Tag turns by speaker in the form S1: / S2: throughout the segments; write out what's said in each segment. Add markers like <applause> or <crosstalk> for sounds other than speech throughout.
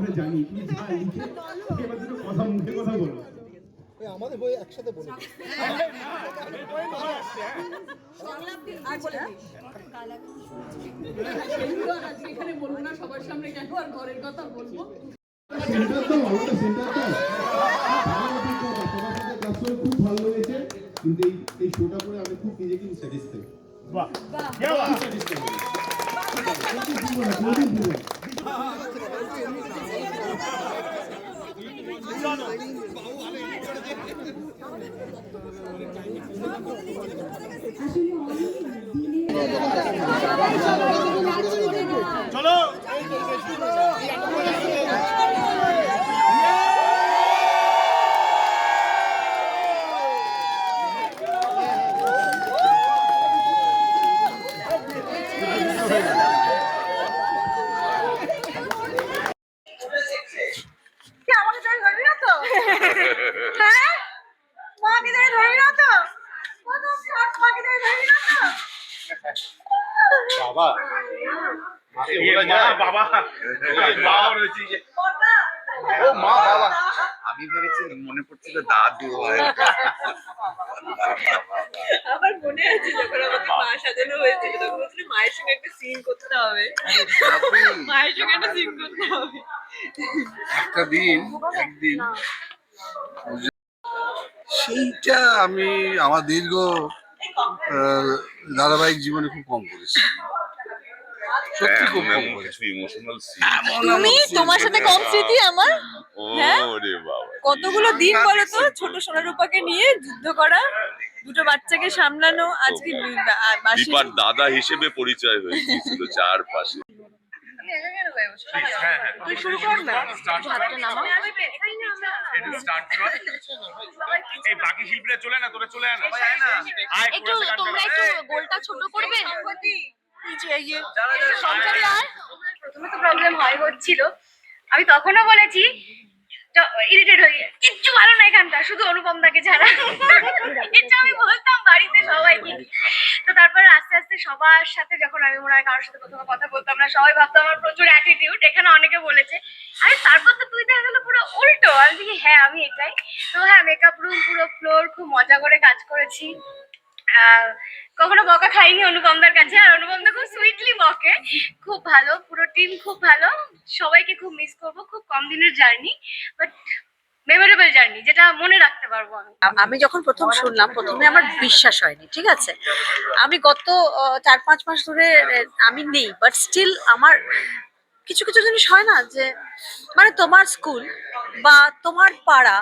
S1: আমরা জানি তুমি যা লিখে এবার দুটো কথা মুখে কথা বলো।
S2: আমাদের বই একসাথে
S3: না সবার সামনে ঘরের কথা বলব
S1: খুব ভালো কিন্তু এই শোটা করে আমি খুব নিজেকে স্যাটিসফাই
S4: ধরে ধরবি না তো হ্যাঁ মাকে ধরে ধরবি না তো কত
S5: আমি ভেবেছি মনে পড়ছিল দাদু
S4: আমার মনে আছে যখন মা সাজানো হয়েছিল তখন মায়ের সঙ্গে একটা সিন করতে হবে। মায়ের সঙ্গে একটা সিন করতে হবে।
S5: একটা দিন একদিন। সেইটা আমি আমার দীর্ঘ ধারাবাহিক জীবনে খুব কম করেছি। সত্যি খুব কম করেছি।
S6: ইমোশনাল সিন
S4: তুমি তোমার সাথে কম স্মৃতি আমার? হ্যাঁ?
S6: ওরে বাবা।
S4: কতগুলো দিন বলো তো? ছোট সোনারূপাকে নিয়ে যুদ্ধ করা দুটো বাচ্চাকে সামলানো আজকে
S6: দাদা হিসেবে পরিচয় হয়েছিল চারপাশে।
S4: তুই শুরু কর না।
S7: স্টার্ট
S4: হাতটা নামা
S7: এটা স্টার্ট কর। <laughs> এই বাকি শিল্পীরা চলে না তোরা চলে
S8: একটু তোমরা একটু গোলটা ছোট করবে?
S4: প্রথমে তো প্রবলেম হয় হচ্ছিল। আমি তখনও বলেছি ইরিটেট হয়ে কিচ্ছু ভালো না এখানটা শুধু অনুপম দাকে ছাড়া। <laughs> এটা আমি বলতাম বাড়িতে সবাইকে তো তারপরে আস্তে আস্তে সবার সাথে যখন আমি মনে হয় কারোর সাথে প্রথমে কথা বলতাম না, সবাই ভাবতো আমার প্রচুর অ্যাটিটিউড এখানে অনেকে বলেছে, আরে তারপর তো তুই দেখা গেলো পুরো উল্টো। আমি দেখি হ্যাঁ আমি এটাই। তো হ্যাঁ মেকআপ রুম পুরো ফ্লোর খুব মজা করে কাজ করেছি। কখনো বকা খাইনি অনুপমদার কাছে, আর অনুপমদা খুব সুইটলি বকে। খুব ভালো, পুরো টিম খুব ভালো। সবাইকে খুব মিস করব, খুব কম দিনের জার্নি বাট মেমোরেবল জার্নি যেটা মনে রাখতে পারব আমি।
S9: আমি যখন প্রথম শুনলাম, প্রথমে আমার বিশ্বাস হয়নি, ঠিক আছে? আমি গত চার পাঁচ মাস ধরে আমি নেই বাট স্টিল আমার কিছু কিছু জিনিস হয় না যে মানে তোমার স্কুল বা তোমার পাড়া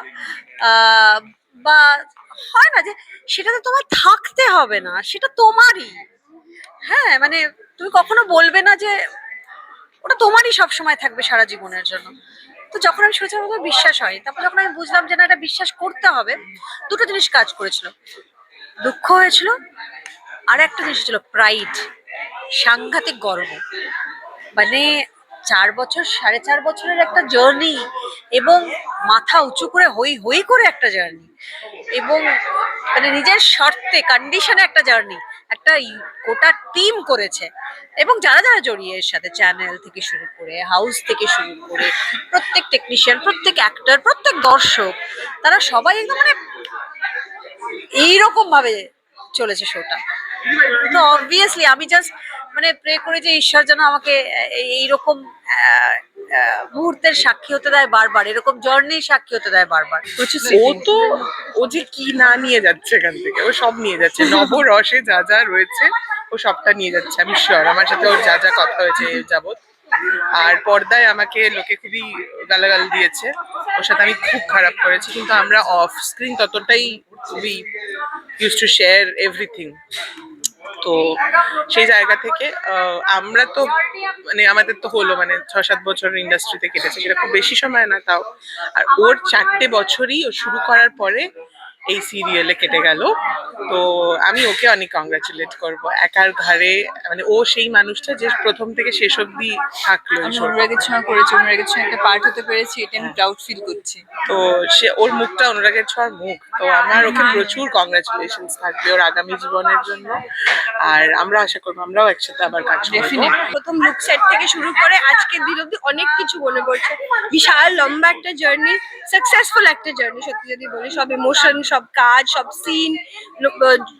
S9: বা হয় না যে সেটাতে তোমার থাকতে হবে না, সেটা তোমারই। হ্যাঁ মানে তুমি কখনো বলবে না যে, ওটা তোমারই সব সময় থাকবে সারা জীবনের জন্য। তো যখন আমি শুনেছিলাম আমার বিশ্বাস হয় তারপর যখন আমি বুঝলাম যে না, এটা বিশ্বাস করতে হবে, দুটো জিনিস কাজ করেছিল। দুঃখ হয়েছিল আর একটা জিনিস ছিল প্রাইড সাংঘাতিক গর্ব। মানে চার বছর, সাড়ে চার বছরের একটা জার্নি এবং মাথা উঁচু করে হই হই করে একটা জার্নি এবং মানে নিজের শর্তে কন্ডিশনে একটা জার্নি একটা গোটা টিম করেছে। এবং যারা যারা জড়িয়ে এর সাথে চ্যানেল থেকে শুরু করে হাউস থেকে শুরু করে, প্রত্যেক টেকনিশিয়ান প্রত্যেক অ্যাক্টর প্রত্যেক দর্শক, তারা সবাই একদম মানে এইরকম ভাবে চলেছে শোটা তো অবভিয়াসলি আমি জাস্ট মানে প্রে করে যে ঈশ্বর যেন আমাকে এই- এইরকম মুহূর্তের সাক্ষী হতে দেয় বারবার এরকম জার্নির সাক্ষী হতে দেয় বারবার।
S10: ও তো ও যে কি না নিয়ে যাচ্ছে এখান থেকে ও সব নিয়ে যাচ্ছে। <laughs> নবরসে যা যা রয়েছে ও সবটা নিয়ে যাচ্ছে আমি শিওর আমার সাথে ওর যা যা কথা হয়েছে যাবৎ। আর পর্দায় আমাকে লোকে খুবই গালাগাল দিয়েছে ওর সাথে আমি খুব খারাপ করেছি কিন্তু আমরা অফ স্ক্রিন ততটাই খুবই ইউজ টু শেয়ার এভরিথিং তো সেই জায়গা থেকে আমরা তো মানে আমাদের তো হলো মানে ছ সাত বছর ইন্ডাস্ট্রিতে কেটেছে সেটা খুব বেশি সময় না তাও। আর ওর চারটে বছরই ও শুরু করার পরে এই সিরিয়ালে কেটে গেল। তো আমি ওকে অনেক কংগ্রাচুলেট করব। একার ঘরে মানে ও সেই মানুষটা যে প্রথম থেকে শেষ অব্দি থাকল।
S11: অনুরাগের ছোঁয়া করেছে অনুরাগের ছোঁয়া একটা পার্ট হতে পেরেছি এটা আমি প্রাউড ফিল করছি।
S10: তো সে ওর মুখটা অনুরাগের ছোঁয়ার মুখ। তো আমার ওকে প্রচুর কংগ্রাচুলেশন থাকবে ওর আগামী জীবনের জন্য। আর আমরা আশা করব আমরাও একসাথে আবার কাজ
S7: প্রথম লুক সেট থেকে শুরু করে আজকের দিন অব্দি অনেক কিছু মনে পড়ছে বিশাল লম্বা একটা জার্নি সাকসেসফুল একটা জার্নি সত্যি যদি বলি সব ইমোশন সব কাজ সব সিন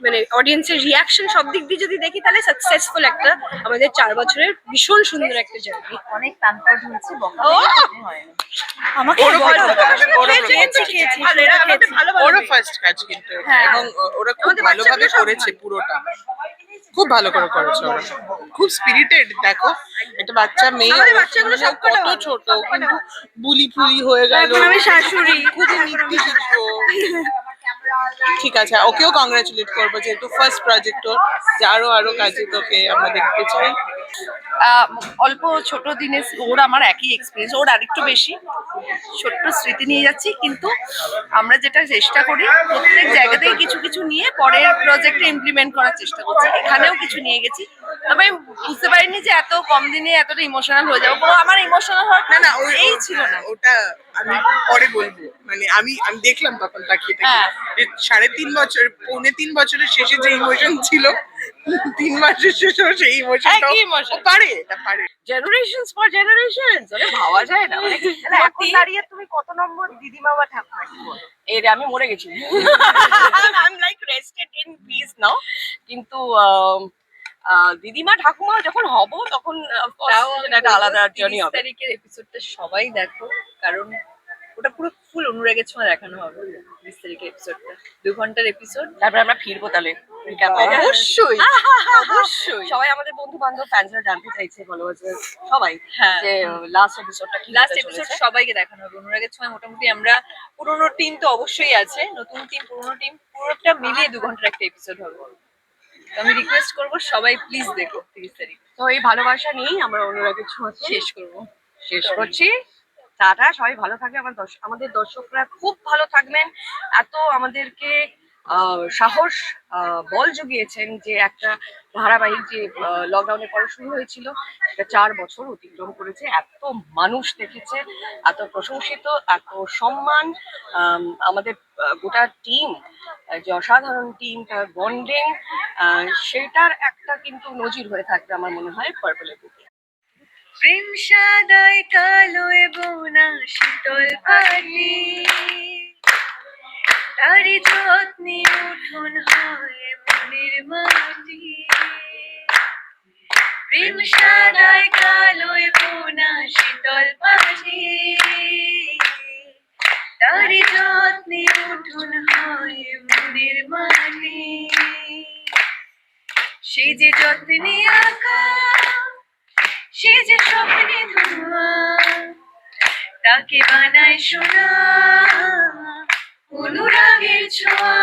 S7: মানে অডিয়েন্সের রিয়াকশন সব দিক দিয়ে যদি দেখি তাহলে সাকসেসফুল একটা আমাদের চার বছরের ভীষণ সুন্দর একটা জার্নি
S3: অনেক প্যাম্পার্ড হয়েছে বকা
S7: ও!
S3: হয়নি
S7: আমাকে
S10: ওরও ভালো কাজ, ওরও
S7: খেয়েছি,
S10: ভালো
S7: খেয়েছি,
S10: কাজ।
S7: খেয়েছি,
S10: আর এরা
S7: খেয়েছি,
S10: আমাদের
S7: ভালো ভালো
S10: ওরও
S7: খেয়েছি।
S10: ফার্স্ট কাজ কিন্তু
S7: হ্যাঁ।
S10: এবং ওরা খুব ভালোভাবে করেছে
S7: ভালো।
S10: পুরোটা ভালো করে করেছে ওরা। খুব স্পিরিটেড দেখো। একটা বাচ্চা মেয়ে
S7: বাচ্চাগুলো
S10: ও
S7: সবকটা
S10: কত ছোট কিন্তু বুলি ফুলি হয়ে গেল।
S7: আমি শাশুড়ি।
S10: খুব ঠিক আছে ওকেও কংগ্রাচুলেট করব যেহেতু ফার্স্ট প্রজেক্ট ওর যে আরও আরও কাজে তোকে আমরা দেখতে চাই।
S8: অল্প ছোট দিনে ওর আমার একই এক্সপিরিয়েন্স ওর আরেকটু বেশি। ছোট্ট স্মৃতি নিয়ে যাচ্ছি কিন্তু আমরা যেটা চেষ্টা করি প্রত্যেক জায়গা থেকে কিছু কিছু নিয়ে পরের প্রজেক্টে ইমপ্লিমেন্ট করার চেষ্টা করছি। এখানেও কিছু নিয়ে গেছি। তবে আমি বুঝতে পারিনি যে এত কম দিনে এতটা ইমোশনাল হয়ে যাব। আমার ইমোশনাল হওয়ার
S10: না না ওই
S8: এই ছিল না।
S10: ওটা আমি পরে বলব। মানে আমি আমি দেখলাম তখন তাকিয়ে তাকিয়ে
S8: হ্যাঁ।
S10: যে সাড়ে তিন বছর পৌনে তিন বছরের শেষে যে ইমোশন ছিল তিন মাসের শেষেও সেই ইমোশনটা
S8: একই
S10: পারে এটা পারে।
S8: জেনারেশনস ফর জেনারেশনস মানে ভাবা যায় না। মানে
S3: এখন দাঁড়িয়ে তুমি কত নম্বর দিদিমা বা ঠাকুমা কি বলো?
S8: এর আমি মরে গেছি। I am like rested in peace now কিন্তু দিদিমা ঠাকুমা যখন হব তখন একটা আলাদা জার্নি হবে।
S11: তারিখের এপিসোডটা সবাই দেখো কারণ ওটা পুরো ফুল অনুরাগের ছোঁয়া দেখানো হবে তিরিশ তারিখের এপিসোডটা দু ঘণ্টার এপিসোড
S8: তারপরে আমরা ফিরবো তাহলে।
S11: অবশ্যই। অবশ্যই।
S8: সবাই আমাদের বন্ধু বান্ধব ফ্যান্সরা জানতে চাইছে ফলোয়ার্স সবাই
S11: হ্যাঁ।
S8: যে লাস্ট এপিসোডটা কি
S11: লাস্ট এপিসোড সবাইকে দেখানো হবে। অনুরাগের ছোঁয়া মোটামুটি আমরা পুরোনো টিম তো অবশ্যই আছে। নতুন টিম পুরোনো টিম পুরোটা মিলিয়ে দু ঘণ্টার একটা এপিসোড হবে। তো আমি রিকোয়েস্ট করব সবাই প্লিজ দেখো তিরিশ তারিখ।
S8: তো এই ভালোবাসা নিয়েই আমরা অনুরাগের ছোঁয়া
S11: শেষ করব।
S8: শেষ করছি। টাটা সবাই ভালো থাকে আমার দর্শ- আমাদের দর্শকরা খুব ভালো থাকবেন। এত আমাদেরকে সাহস বল জুগিয়েছেন যে একটা ধারাবাহিক যে লকডাউনের পরে শুরু হয়েছিল সেটা চার বছর অতিক্রম করেছে এত মানুষ দেখেছে এত প্রশংসিত এত সম্মান আম, আমাদের গোটা টিম যে অসাধারণ টিম তার বন্ডিং সেটার একটা কিন্তু নজির হয়ে থাকবে আমার মনে হয় পার্পলের বুকে
S3: প্রেম সাদায় কালোয় বোনা শীতল পাটি তারি যত্নে উঠোন হয় মনের মাটি। প্রেম সাদায় কালোয় বোনা শীতল পাটি তারি যত্নে উঠোন হয় মনের মাটি। সে যে যত্নে আঁকা সে যে স্বপ্নে ধোয়া তাকে বানায় সোনা অনুরাগের ছোঁয়া।